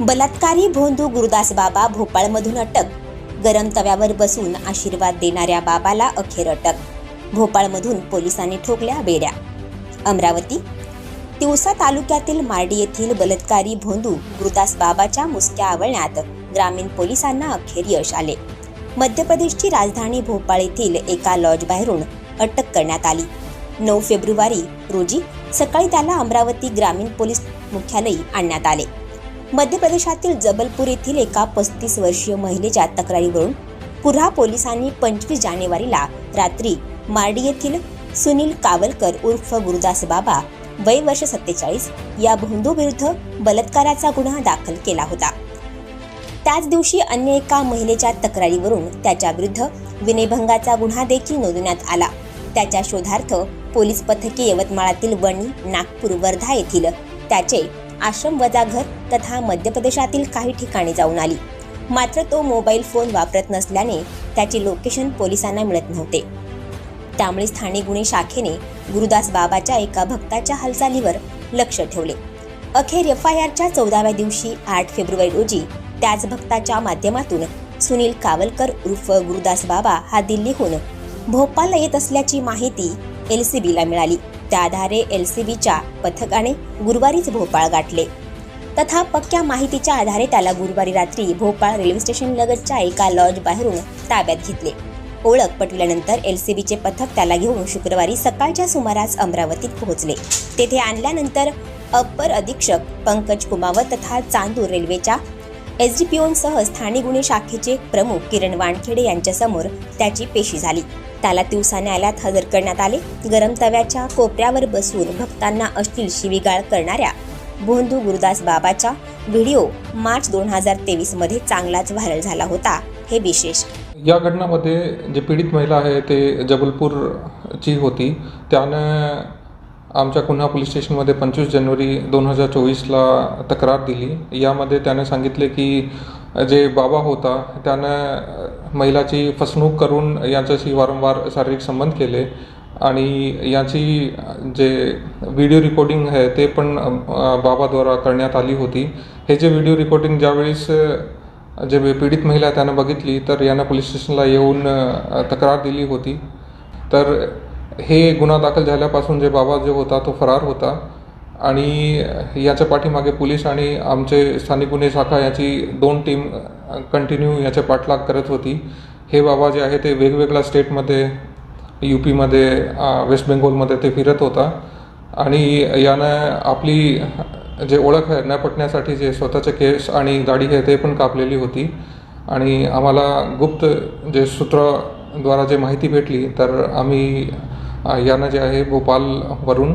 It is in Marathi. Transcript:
बलात्कारी भोंदू गुरुदास बाबा भोपाळमधून अटक. गरम तव्यावर बसून आशीर्वाद देणाऱ्या बाबाला अखेर अटक. भोपाळमधून पोलिसांनी ठोकल्या बेड्या. अमरावती तिवसा तालुक्यातील मार्डी येथील बलात्कारी भोंदू गुरुदास बाबाच्या मुसक्या आवळण्यात ग्रामीण पोलिसांना अखेर यश आले. मध्य प्रदेशची राजधानी भोपाळ येथील एका लॉज बाहेरून अटक करण्यात आली. नऊ फेब्रुवारी रोजी सकाळी त्याला अमरावती ग्रामीण पोलीस मुख्यालयी आणण्यात आले. मध्य प्रदेशातील जबलपूर येथील एका पस्तीस वर्षीय महिलेच्या तक्रारीवरून पुरा पोलिसांनी पंचवीस जानेवारीला रात्री मार्डी येथील सुनील कावलकर उर्फ गुरुदास बाबा वय वर्ष सत्तेचाळीस या भोंदू विरुद्ध बलात्काराचा गुन्हा दाखल केला होता. त्याच दिवशी अन्य एका महिलेच्या तक्रारीवरून त्याच्या विरुद्ध विनयभंगाचा गुन्हा देखील नोंदवण्यात आला. त्याच्या शोधार्थ पोलीस पथके यवतमाळातील वणी नागपूर वर्धा येथील त्याचे आश्रम वजाघर तथा मध्य प्रदेशातील काही ठिकाणी जाऊन आली. मात्र तो मोबाईल फोन वापरत नसल्याने त्याचे लोकेशन पोलिसांना मिळत नव्हते. त्यामुळे स्थानिक गुन्हे शाखेने गुरुदास बाबाच्या एका भक्ताच्या हालचालीवर लक्ष ठेवले. अखेर एफ आय आरच्या चौदाव्या दिवशी आठ फेब्रुवारी रोजी त्याच भक्ताच्या माध्यमातून सुनील कावलकर उर्फ गुरुदास बाबा हा दिल्लीहून भोपाळला येत असल्याची माहिती एल सी बीला मिळाली. त्या आधारे एल सी बीच्या पथकाने गुरुवारीच भोपाळ गाठले. तथा पक्क्या माहितीच्या आधारे त्याला गुरुवारी रात्री भोपाळ रेल्वे स्टेशन लगतच्या एका लॉज बाहेरून ताब्यात घेतले. ओळख पटविल्यानंतर बीचे पथक त्याला घेऊन शुक्रवारी सकाळच्या सुमारास अमरावतीत पोहोचले. तेथे आणल्यानंतर अप्पर अधीक्षक पंकज कुमावत तथा चांदूर रेल्वेच्या एस डी पी ओनसह स्थानिक गुन्हे शाखेचे प्रमुख किरण वानखेडे यांच्यासमोर त्याची पेशी झाली. त्याला तिवसा न्यायालयात हजर करण्यात आले. गरम तव्याच्या कोपऱ्यावर बसून भक्तांना अश्लील शिवीगाळ करणाऱ्या भोंदू गुरुदास बाबाचा व्हिडिओ मार्च दोन हजार तेवीसमध्ये चांगलाच व्हायरल झाला होता. हे विशेष. या घटनामध्ये जे पीडित महिला आहे ते जबलपूरची होती. त्यानं आमच्या कुन्हा पोलीस स्टेशनमध्ये पंचवीस जानेवारी दोन हजार चोवीसला तक्रार दिली. यामध्ये त्याने सांगितले की जे बाबा होता त्यानं महिलाची फसणूक करून यांच्याशी वारंवार शारीरिक संबंध केले. आणि याची जे व्हिडिओ रेकॉर्डिंग आहे ते पण बाबाद्वारा करण्यात आली होती. हे जे व्हिडिओ रेकॉर्डिंग ज्यावेळेस जे पीडित महिला त्यानं बघितली तर यानं पोलीस स्टेशनला येऊन तक्रार दिली होती. तर हे गुन्हा दाखल झाल्यापासून जे बाबा जो होता तो फरार होता. आणि याच्या पाठीमागे पोलीस आणि आमचे स्थानिक गुन्हे शाखा याची दोन टीम कंटिन्यू याचे पाठलाग करत होती. हे बाबा जे आहे ते वेगवेगळ्या स्टेटमध्ये यू पीमध्ये वेस्ट बेंगॉलमध्ये ते फिरत होता. आणि यानं आपली जे ओळख आहे न पटण्यासाठी जे स्वतःचे केस आणि गाडी आहे ते पण कापलेली होती. आणि आम्हाला गुप्त जे सूत्राद्वारा जे माहिती भेटली तर आम्ही यानं जे आहे भोपालवरून